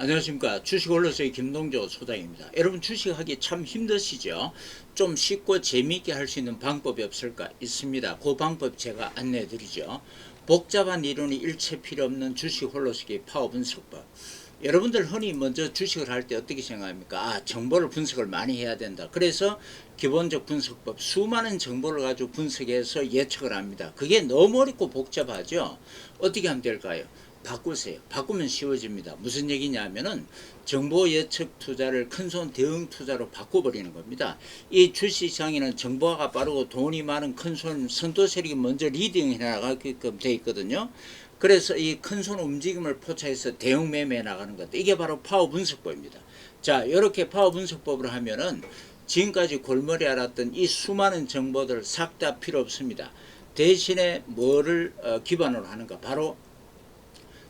안녕하십니까 주식올러서의 김동조 소장입니다. 여러분 주식하기 참 힘드시죠? 좀 쉽고 재미있게 할 수 있는 방법이 없을까 있습니다. 그 방법 제가 안내해 드리죠. 복잡한 이론이 일체 필요 없는 주식 홀로서기 파워 분석법. 여러분들 흔히 먼저 주식을 할 때 어떻게 생각합니까? 아, 정보를 분석을 많이 해야 된다. 그래서 기본적 분석법, 수많은 정보를 가지고 분석해서 예측을 합니다. 그게 너무 어렵고 복잡하죠? 어떻게 하면 될까요? 바꾸세요. 바꾸면 쉬워집니다. 무슨 얘기냐면은 정보 예측 투자를 큰손 대응 투자로 바꿔버리는 겁니다. 이 주시장에는 정보가 빠르고 돈이 많은 큰손 선도 세력이 먼저 리딩해 나가게끔 돼 있거든요. 그래서 이 큰손 움직임을 포착해서 대응 매매해 나가는 것. 이게 바로 파워 분석법입니다. 자, 이렇게 파워 분석법을 하면은 지금까지 골머리 알았던 이 수많은 정보들 싹 다 필요 없습니다. 대신에 뭐를 어, 기반으로 하는가? 바로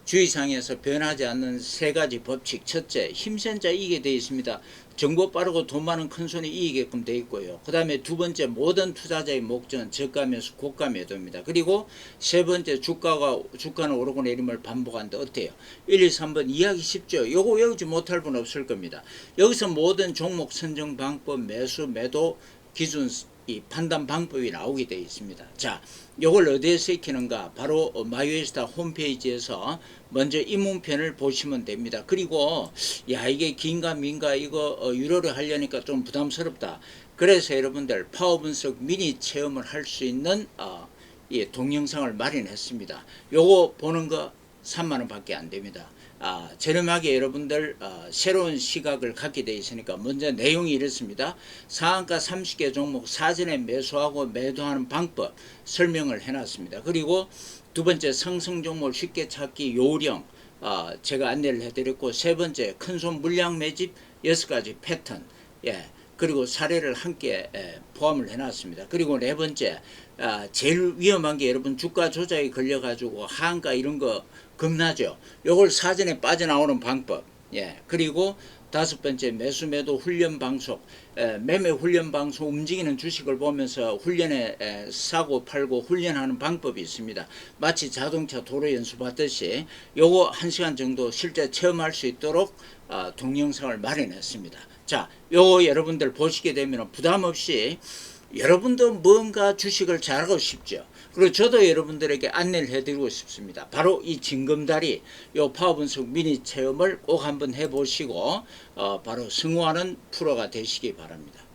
주의상에서 변하지 않는 세 가지 법칙. 첫째, 힘센 자 이기게 되어 있습니다. 정보 빠르고 돈 많은 큰 손이 이기게끔 되어 있고요. 그 다음에 두 번째, 모든 투자자의 목적은 저가 매수, 고가 매도입니다. 그리고 세 번째, 주가가, 주가는 오르고 내림을 반복한다. 어때요? 1, 2, 3번 이해하기 쉽죠? 요거 외우지 못할 분 없을 겁니다. 여기서 모든 종목 선정 방법, 매수, 매도, 기준, 이 판단 방법이 나오게 되어 있습니다. 자, 요걸 어디에서 익히는가? 바로 마이웨스타 홈페이지에서 먼저 입문편을 보시면 됩니다. 그리고 야 이게 긴가 민가 이거 어, 유료로 하려니까 좀 부담스럽다. 그래서 여러분들 파워 분석 미니 체험을 할 수 있는 어, 예, 동영상을 마련했습니다. 요거 보는 거 3만 원 밖에 안 됩니다. 아, 저렴하게 여러분들 어, 새로운 시각을 갖게 되어 있으니까 먼저 내용이 이렇습니다. 상한가 30개 종목 사전에 매수하고 매도하는 방법 설명을 해놨습니다. 그리고 두 번째 상승 종목 쉽게 찾기 요령 어, 제가 안내를 해드렸고 세 번째 큰 손 물량 매집 여섯 가지 패턴 예 그리고 사례를 함께 예, 포함을 해놨습니다. 그리고 네 번째 아, 제일 위험한 게 여러분 주가 조작에 걸려가지고 하한가 이런 거 겁나죠. 요걸 사전에 빠져나오는 방법. 예. 그리고 다섯 번째 매수 매도 훈련 방송. 에, 매매 훈련 방송 움직이는 주식을 보면서 훈련에 에, 사고 팔고 훈련하는 방법이 있습니다. 마치 자동차 도로 연습하듯이 요거 한 시간 정도 실제 체험할 수 있도록 아, 동영상을 마련했습니다. 자, 요거 여러분들 보시게 되면 부담 없이 여러분도 뭔가 주식을 잘하고 싶죠. 그리고 저도 여러분들에게 안내를 해드리고 싶습니다. 바로 이 징검다리, 요 파워 분석 미니 체험을 꼭 한번 해보시고, 어, 바로 승화하는 프로가 되시기 바랍니다.